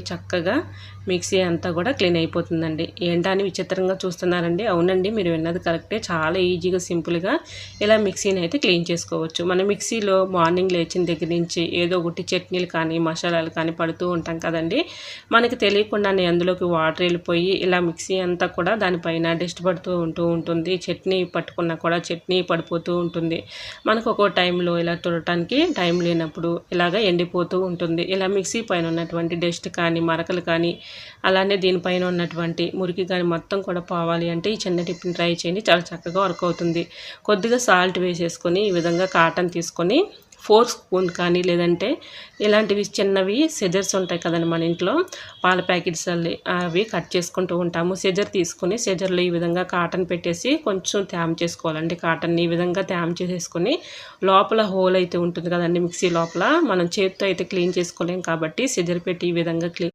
చక్కగా మిక్సీ అంతా కూడా క్లీన్ అయిపోతుందండి. ఏంటని విచిత్రంగా చూస్తున్నారండి. అవునండి మీరు విన్నది కరెక్టే. చాలా ఈజీగా సింపుల్గా ఇలా మిక్సీని అయితే క్లీన్ చేసుకోవచ్చు. మన మిక్సీలో మార్నింగ్ లేచిన దగ్గర నుంచి ఏదో ఒకటి చట్నీలు కానీ మసాలాలు కానీ పడుతూ ఉంటాం కదండి. మనకి తెలియకుండానే అందులోకి వాటర్ వెళ్ళిపోయి ఇలా మిక్సీ అంతా కూడా దానిపైన డస్ట్ పడుతూ ఉంటూ ఉంటుంది. చట్నీ పట్టుకున్నా కూడా చట్నీ పడిపోతూ ఉంటుంది. మనకు ఒక్కో టైంలో ఇలా తుడటానికి టైం లేనప్పుడు ఇలాగ ఎండిపోతూ ఉంటుంది. ఇలా మిక్సీ పైన ఉన్నటువంటి డస్ట్ కానీ కానీ మరకలు కానీ అలానే దీనిపైన ఉన్నటువంటి మురికి కానీ మొత్తం కూడా పోవాలి అంటే ఈ చిన్న టిఫిన్ ట్రై చేయండి. చాలా చక్కగా వర్క్ అవుతుంది. కొద్దిగా సాల్ట్ వేసేసుకొని ఈ విధంగా కాటన్ తీసుకొని ఫోర్ స్పూన్ కానీ లేదంటే ఇలాంటివి చిన్నవి సెజర్స్ ఉంటాయి కదండి మన ఇంట్లో. పాల ప్యాకెట్స్ అవి కట్ చేసుకుంటూ ఉంటాము. సెజర్ తీసుకొని సెజర్లో ఈ విధంగా కాటన్ పెట్టేసి కొంచెం తేమ చేసుకోవాలండి. కాటన్ని ఈ విధంగా తేమ చేసేసుకొని లోపల హోల్ అయితే ఉంటుంది కదండి మిక్సీ లోపల. మనం చేతితో అయితే క్లీన్ చేసుకోలేం కాబట్టి సెజర్ పెట్టి ఈ విధంగా క్లీన్